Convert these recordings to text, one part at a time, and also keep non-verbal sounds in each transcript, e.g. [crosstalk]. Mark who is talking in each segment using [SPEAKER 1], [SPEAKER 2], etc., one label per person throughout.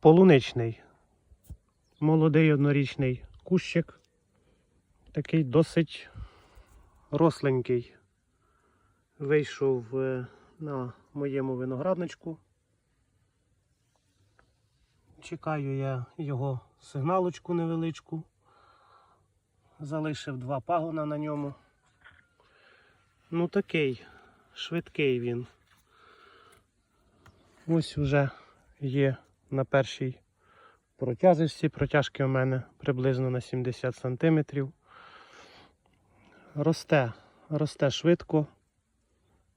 [SPEAKER 1] полуничний. Молодий однорічний кущик. Такий досить росленький. Вийшов е, на моєму виноградничку. Чекаю я його сигналочку невеличку. Залишив два пагона на ньому. Ну такий, швидкий він. Ось уже є на першій протяжечці. Протяжки у мене приблизно на 70 см. Росте, росте швидко.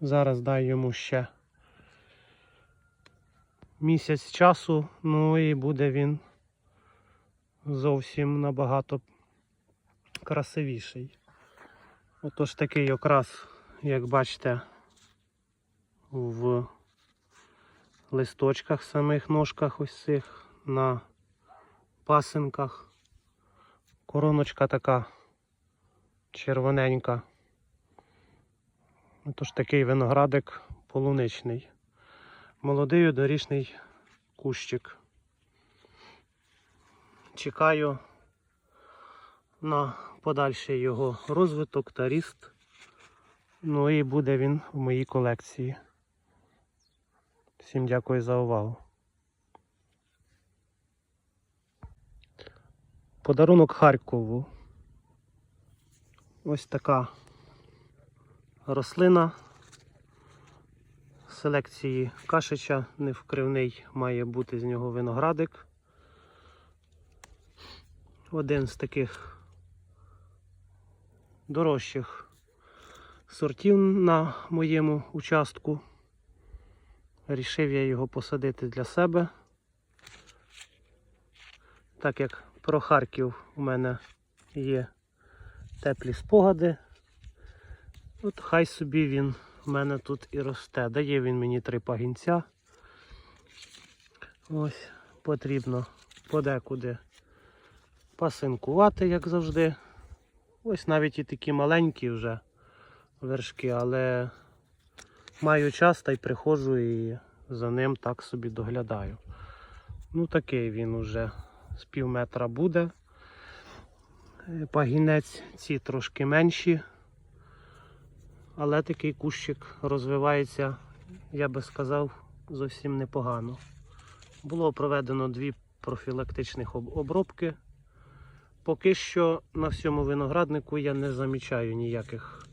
[SPEAKER 1] Зараз дай йому ще місяць часу, ну і буде він зовсім набагато красивіший. Отож такий окрас, як бачите, в листочках самих ножках ось цих на пасинках. Короночка така червоненька. Отож такий виноградик полуничний. Молодий однорічний кущик. Чекаю на подальший його розвиток та ріст. Ну і буде він в моїй колекції. Всім дякую за увагу. Подарунок Харкову. Ось така рослина селекції кашича, невкривний має бути з нього виноградик. Один з таких дорожчих сортів на моєму участку. Рішив я його посадити для себе. Так як про Харків у мене є теплі спогади, от хай собі він у мене тут і росте. Дає він мені три пагінця. Ось потрібно подекуди пасинкувати, як завжди. Ось навіть і такі маленькі вже вершки, але маю час та й приходжу і за ним так собі доглядаю. Ну такий він уже з пів метра буде. Е, Пагінець ці трошки менші, але такий кущик розвивається, я би сказав, зовсім непогано. Було проведено дві профілактичних обробки. Поки що на всьому винограднику я не замічаю ніяких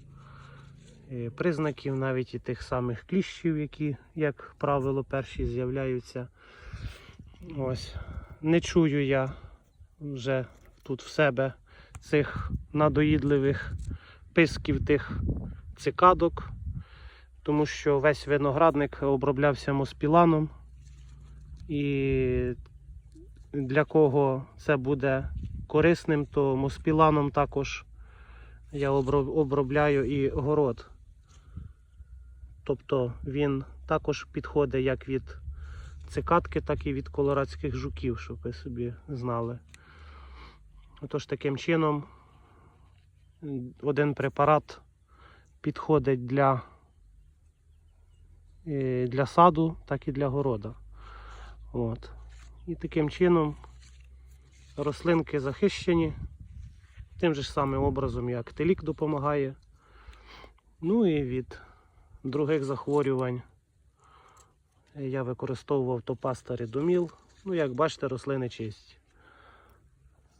[SPEAKER 1] признаків, навіть і тих самих кліщів, які, як правило, перші з'являються. Ось. Не чую я вже тут в себе цих надоїдливих писків тих цикадок, тому що весь виноградник оброблявся моспіланом. І для кого це буде корисним, то моспіланом також я обробляю і город. Тобто він також підходить як від цикадки, так і від колорадських жуків, щоб ви собі знали. Отож, таким чином один препарат підходить для, е, для саду, так і для города. От. І таким чином рослинки захищені. Тим же самим образом, як телік допомагає. Ну і від других захворювань я використовував топаста редоміл. Ну, як бачите, рослини чисті.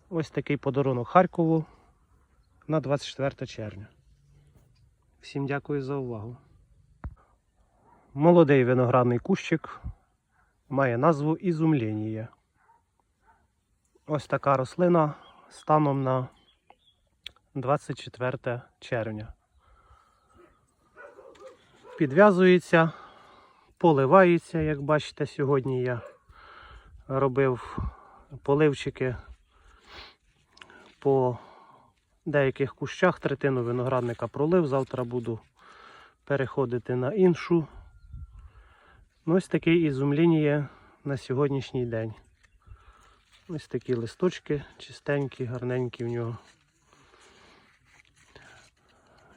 [SPEAKER 1] Ось такий подарунок Харкову на 24 червня. Всім дякую за увагу. Молодий виноградний кущик має назву Ізумлєнія. Ось така рослина станом на 24 червня. Підв'язується, поливається, як бачите, сьогодні я робив поливчики по деяких кущах, третину виноградника пролив. Завтра буду переходити на іншу. Ну, ось такий ізумління на сьогоднішній день. Ось такі листочки чистенькі, гарненькі в нього.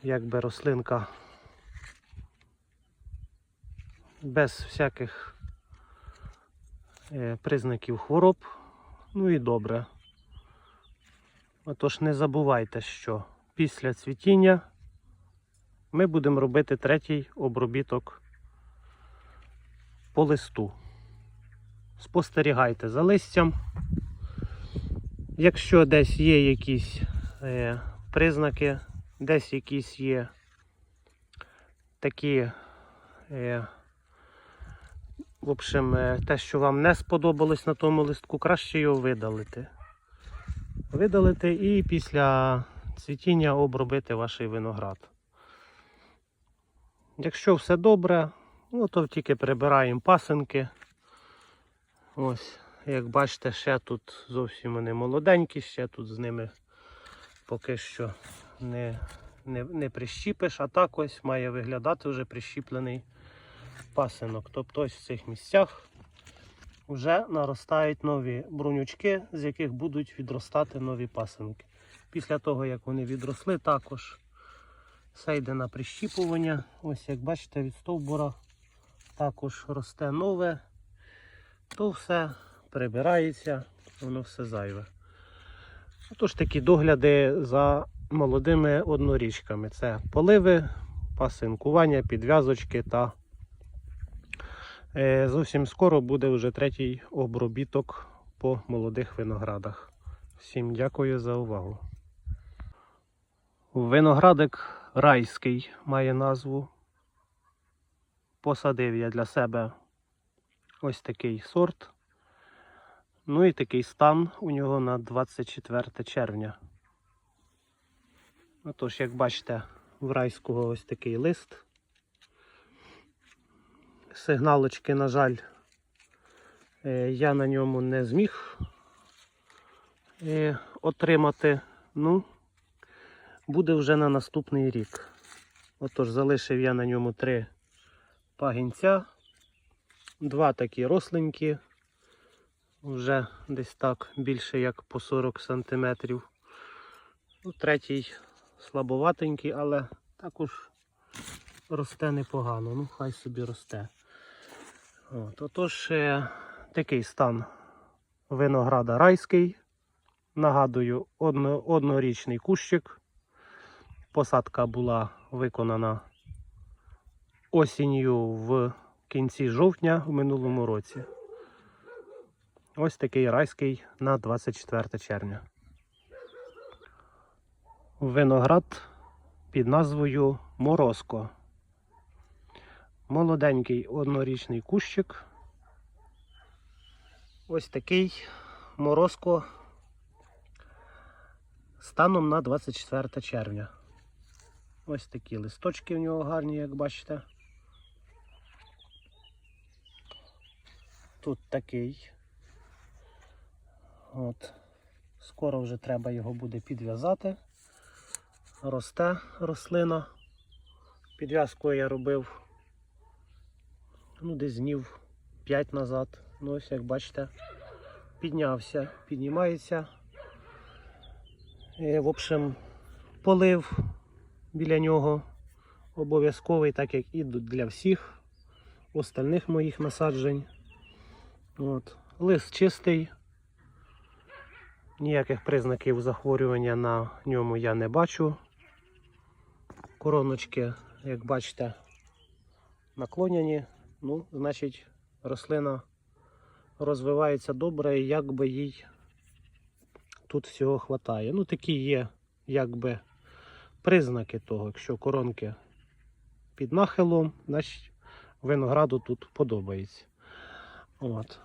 [SPEAKER 1] Якби рослинка без всяких е, признаків хвороб. Ну і добре. Отож, не забувайте, що після цвітіння ми будемо робити третій обробіток по листу. Спостерігайте за листям. Якщо десь є якісь е, признаки, десь якісь є такі, е, в общем, е, те, що вам не сподобалось на тому листку, краще його видалити. Видалити і після цвітіння обробити ваш виноград. Якщо все добре, ну, то тільки прибираємо пасинки. Ось, як бачите, ще тут зовсім вони молоденькі, ще тут з ними поки що не, не, не прищіпиш, а так ось має виглядати вже прищіплений пасинок. Тобто ось в цих місцях вже наростають нові брунючки, з яких будуть відростати нові пасинки. Після того, як вони відросли, також все йде на прищіпування. Ось як бачите, від стовбура також росте нове, то все прибирається, воно все зайве. Отож такі догляди за молодими однорічками. Це поливи, пасинкування, підв'язочки та зовсім скоро буде вже третій обробіток по молодих виноградах. Всім дякую за увагу. Виноградик райський має назву. Посадив я для себе ось такий сорт. Ну і такий стан у нього на 24 червня. Отож, як бачите, в райського ось такий лист. Сигналочки, на жаль, е, я на ньому не зміг е, отримати. Ну, буде вже на наступний рік. Отож, залишив я на ньому три пагінця, два такі росленькі, вже десь так більше як по 40 сантиметрів. Ну, третій слабоватенький, але також росте непогано. Ну, хай собі росте. От, отож, такий стан винограда райський. Нагадую, одно, однорічний кущик. Посадка була виконана осінню в кінці жовтня в минулому році. Ось такий райський на 24 червня. Виноград під назвою Морозко. Молоденький однорічний кущик. Ось такий морозко станом на 24 червня. Ось такі листочки в нього гарні, як бачите. Тут такий. От. Скоро вже треба його буде підв'язати. Росте рослина. Підв'язку я робив ну, десь днів 5 назад. Ну, ось як бачите, піднявся, піднімається. І, в общем, полив біля нього обов'язковий, так як і для всіх остальних моїх насаджень. От. Лист чистий. Ніяких признаків захворювання на ньому я не бачу. Короночки, як бачите, наклоняні. Ну, значить, рослина розвивається добре і якби їй тут всього хватає. Ну, такі є, якби признаки того, якщо коронки під нахилом, значить винограду тут подобається. От.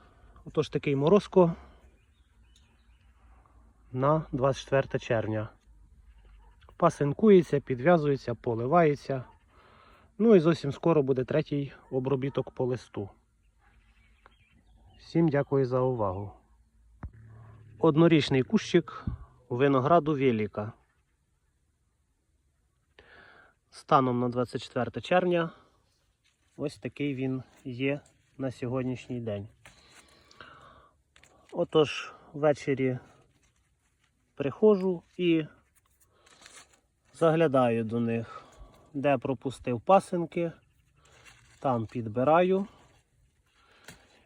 [SPEAKER 1] Отож такий морозко на 24 червня. Пасинкується, підв'язується, поливається. Ну і зовсім скоро буде третій обробіток по листу. Всім дякую за увагу. Однорічний кущик винограду Веліка. Станом на 24 червня ось такий він є на сьогоднішній день. Отож, ввечері приходжу і заглядаю до них, де пропустив пасинки, там підбираю.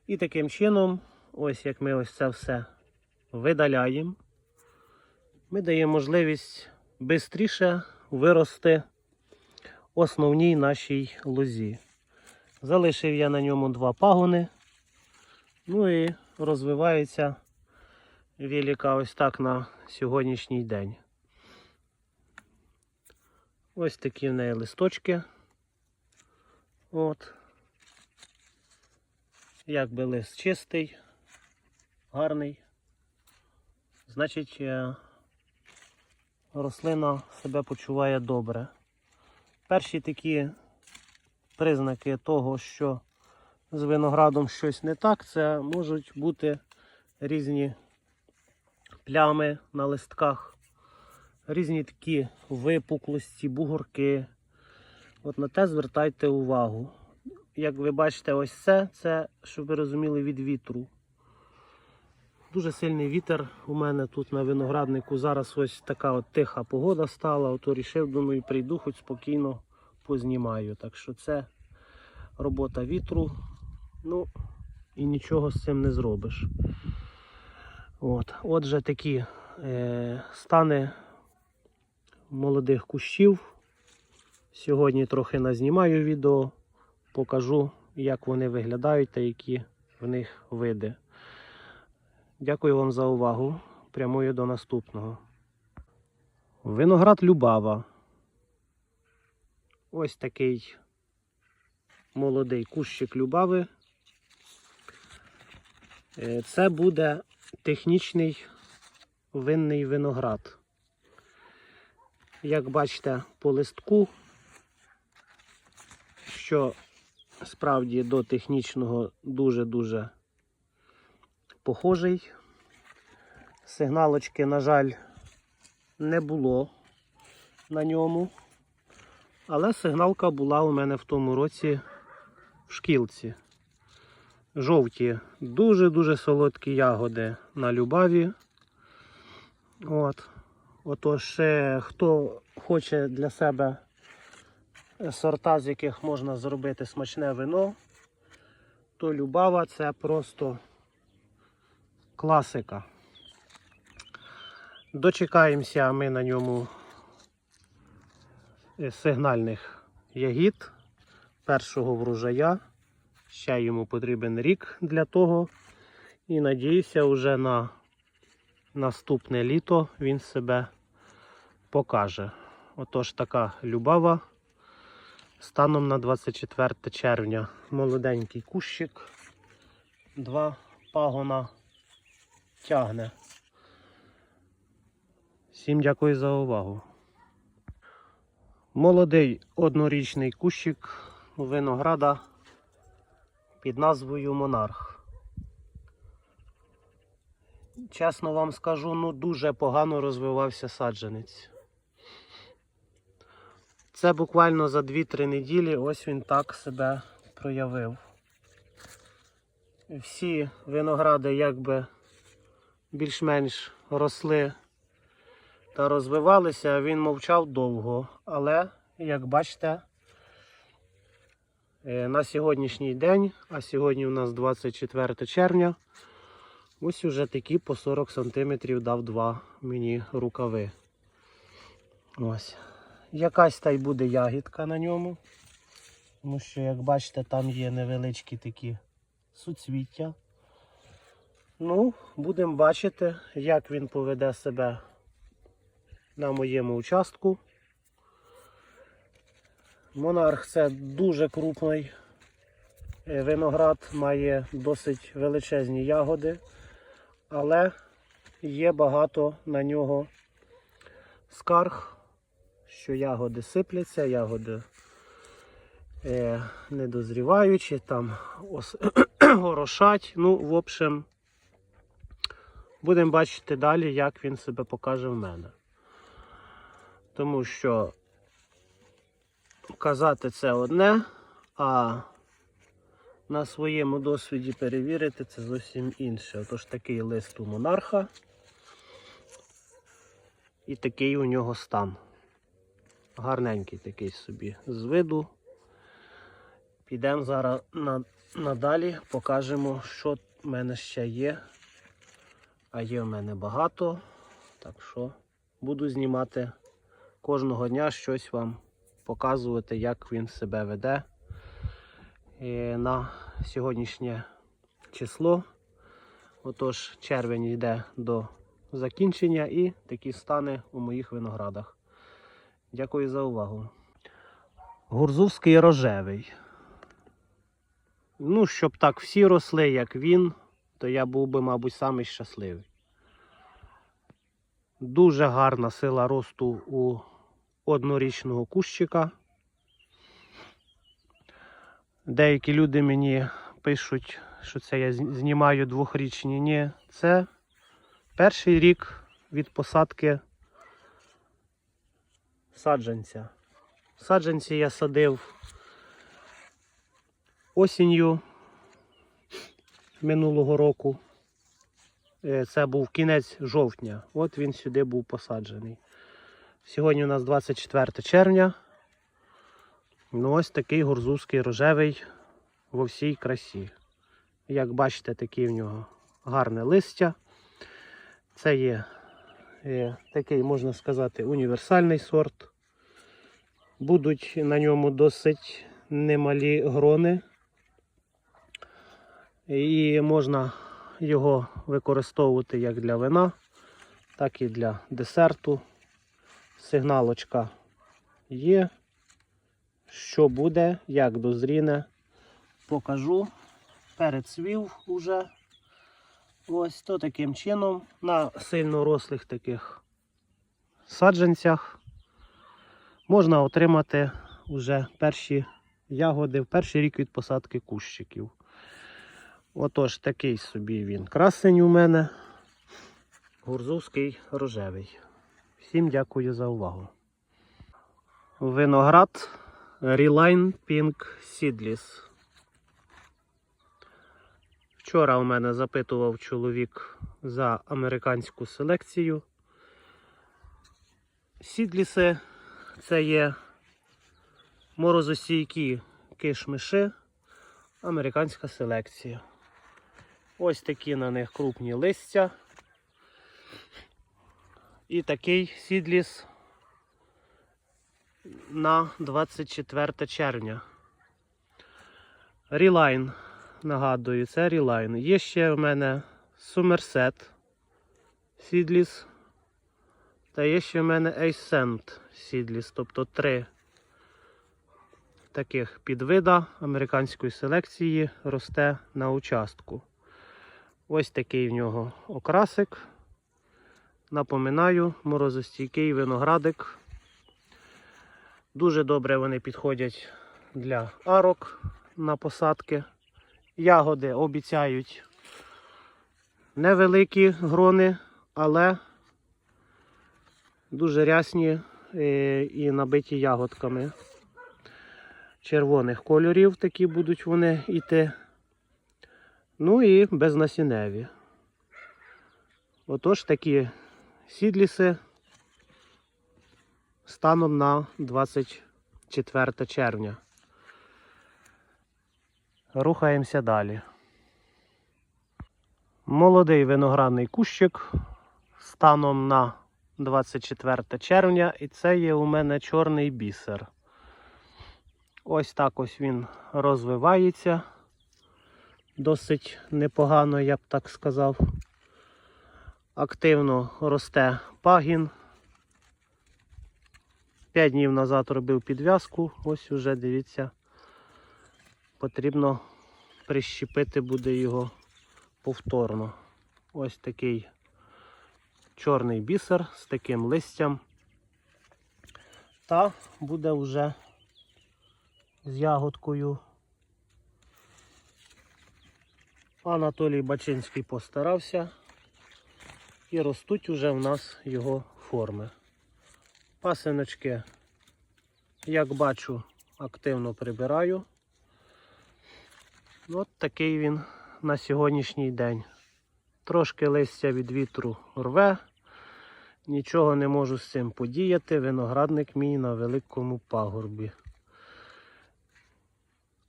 [SPEAKER 1] І таким чином ось як ми ось це все видаляємо, ми даємо можливість швидше вирости основній нашій лозі. Залишив я на ньому два пагони. Ну і розвивається велика ось так на сьогоднішній день. Ось такі в неї листочки. От. Якби лист чистий, гарний. Значить, е, рослина себе почуває добре. Перші такі признаки того, що з виноградом щось не так, це можуть бути різні плями на листках, різні такі випуклості, бугорки. От на те звертайте увагу. Як ви бачите, ось це, це, щоб ви розуміли, від вітру. Дуже сильний вітер у мене тут на винограднику. Зараз ось така от тиха погода стала, ото рішив, думаю, прийду, хоч спокійно познімаю. Так що це робота вітру. Ну і нічого з цим не зробиш. От. Отже, такі е, стани молодих кущів. Сьогодні трохи назнімаю відео, покажу, як вони виглядають та які в них види. Дякую вам за увагу. Прямую до наступного. Виноград Любава. Ось такий молодий кущик Любави. Е, Це буде технічний винний виноград. Як бачите по листку, що справді до технічного дуже-дуже похожий. Сигналочки, на жаль, не було на ньому. Але сигналка була у мене в тому році в шкілці. Жовті, дуже-дуже солодкі ягоди на любаві. От. Отож, хто хоче для себе сорта, з яких можна зробити смачне вино, то любава це просто класика. Дочекаємося ми на ньому е, сигнальних ягід першого врожая. Ще йому потрібен рік для того. І надіюся, вже на наступне літо він себе покаже. Отож, така любава. Станом на 24 червня. Молоденький кущик. Два пагона тягне. Всім дякую за увагу. Молодий однорічний кущик винограда під назвою Монарх. Чесно вам скажу, ну дуже погано розвивався саджанець. Це буквально за 2-3 неділі ось він так себе проявив. Всі виногради якби більш-менш росли та розвивалися, він мовчав довго. Але, як бачите, е, на сьогоднішній день, а сьогодні у нас 24 червня, ось уже такі по 40 см дав два мені рукави. Ось. Якась та й буде ягідка на ньому. Тому що, як бачите, там є невеличкі такі суцвіття. Ну, будемо бачити, як він поведе себе на моєму участку. Монарх це дуже крупний виноград, має досить величезні ягоди, але є багато на нього скарг, що ягоди сипляться, ягоди е, не дозріваючі, там ос... [clears throat] горошать. Ну, в общем, будемо бачити далі, як він себе покаже в мене. Тому що казати це одне, а на своєму досвіді перевірити це зовсім інше. Отож такий лист у монарха і такий у нього стан. Гарненький такий собі з виду. Підемо зараз на, надалі, покажемо, що в мене ще є. А є в мене багато. Так що буду знімати кожного дня щось вам показувати, як він себе веде. І на сьогоднішнє число. Отож, червень йде до закінчення і такі стани у моїх виноградах. Дякую за увагу. Гурзувський рожевий. Ну, щоб так всі росли, як він, то я був би, мабуть, самий щасливий. Дуже гарна сила росту у однорічного кущика. Деякі люди мені пишуть, що це я знімаю двохрічні. Ні, це перший рік від посадки саджанця. Саджанці я садив осінню минулого року. Е, Це був кінець жовтня. От він сюди був посаджений. Сьогодні у нас 24 червня. Ну, ось такий гурзузький рожевий во всій красі. Як бачите, такі в нього гарне листя. Це є такий, можна сказати, універсальний сорт. Будуть на ньому досить немалі грони. І можна його використовувати як для вина, так і для десерту. Сигналочка є. Що буде, як дозріне, покажу. Перецвів уже. Ось то таким чином на сильно рослих таких саджанцях можна отримати вже перші ягоди в перший рік від посадки кущиків. Отож, такий собі він красень у мене. Гурзовський рожевий. Всім дякую за увагу. Виноград Reline Pink Seedless. Вчора у мене запитував чоловік за американську селекцію. Сідліси це є морозостійкі кишмиши, американська селекція. Ось такі на них крупні листя. І такий сідліс на 24 червня. Рілайн. Нагадую, це Рілайн. Є ще в мене Сумерсет Сідліс. Та є ще в мене Ascent Сідліс, тобто три таких підвида американської селекції росте на участку. Ось такий в нього окрасик. Напоминаю, морозостійкий виноградик. Дуже добре вони підходять для арок на посадки. Ягоди обіцяють невеликі грони, але дуже рясні е, і набиті ягодками. Червоних кольорів такі будуть вони йти. Ну і безнасінневі. Отож такі сідліси станом на 24 червня. Рухаємося далі. Молодий виноградний кущик станом на 24 червня, і це є у мене чорний бісер. Ось так ось він розвивається. Досить непогано, я б так сказав. Активно росте пагін. П'ять днів назад робив підв'язку, ось уже дивіться, потрібно прищепити буде його повторно. Ось такий чорний бісер з таким листям. Та буде вже з ягодкою. Анатолій Бачинський постарався. І ростуть уже в нас його форми. Пасиночки, як бачу, активно прибираю. От такий він на сьогоднішній день. Трошки листя від вітру рве. Нічого не можу з цим подіяти. Виноградник мій на великому пагорбі.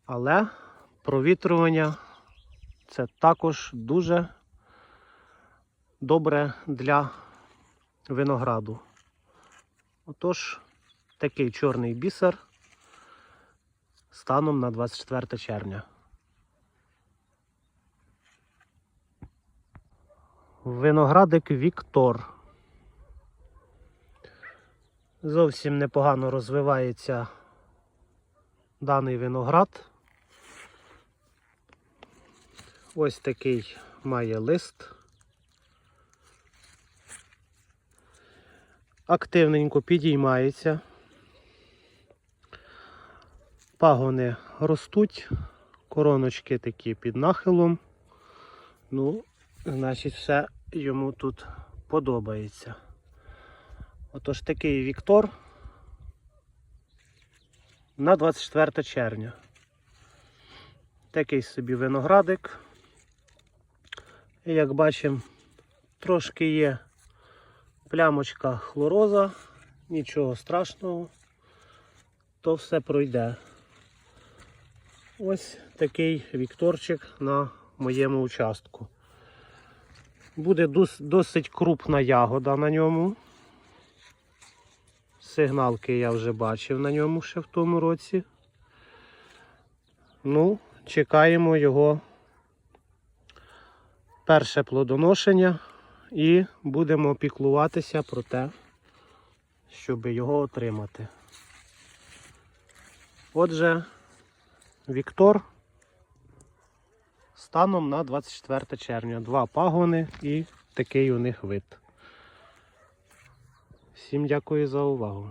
[SPEAKER 1] Але провітрювання Це також дуже добре для винограду. Отож, такий чорний бісер станом на 24 червня. Виноградик Віктор. Зовсім непогано розвивається даний виноград. Ось такий має лист. Активненько підіймається. Пагони ростуть, короночки такі під нахилом. Ну, значить, все йому тут подобається. Отож такий Віктор на 24 червня. Такий собі виноградик. І як бачимо, трошки є плямочка хлороза, нічого страшного, то все пройде. Ось такий вікторчик на моєму участку. Буде дос- досить крупна ягода на ньому. Сигналки я вже бачив на ньому ще в тому році. Ну, чекаємо його перше плодоношення і будемо піклуватися про те, щоб його отримати. Отже, Віктор станом на 24 червня. Два пагони і такий у них вид. Всім дякую за увагу.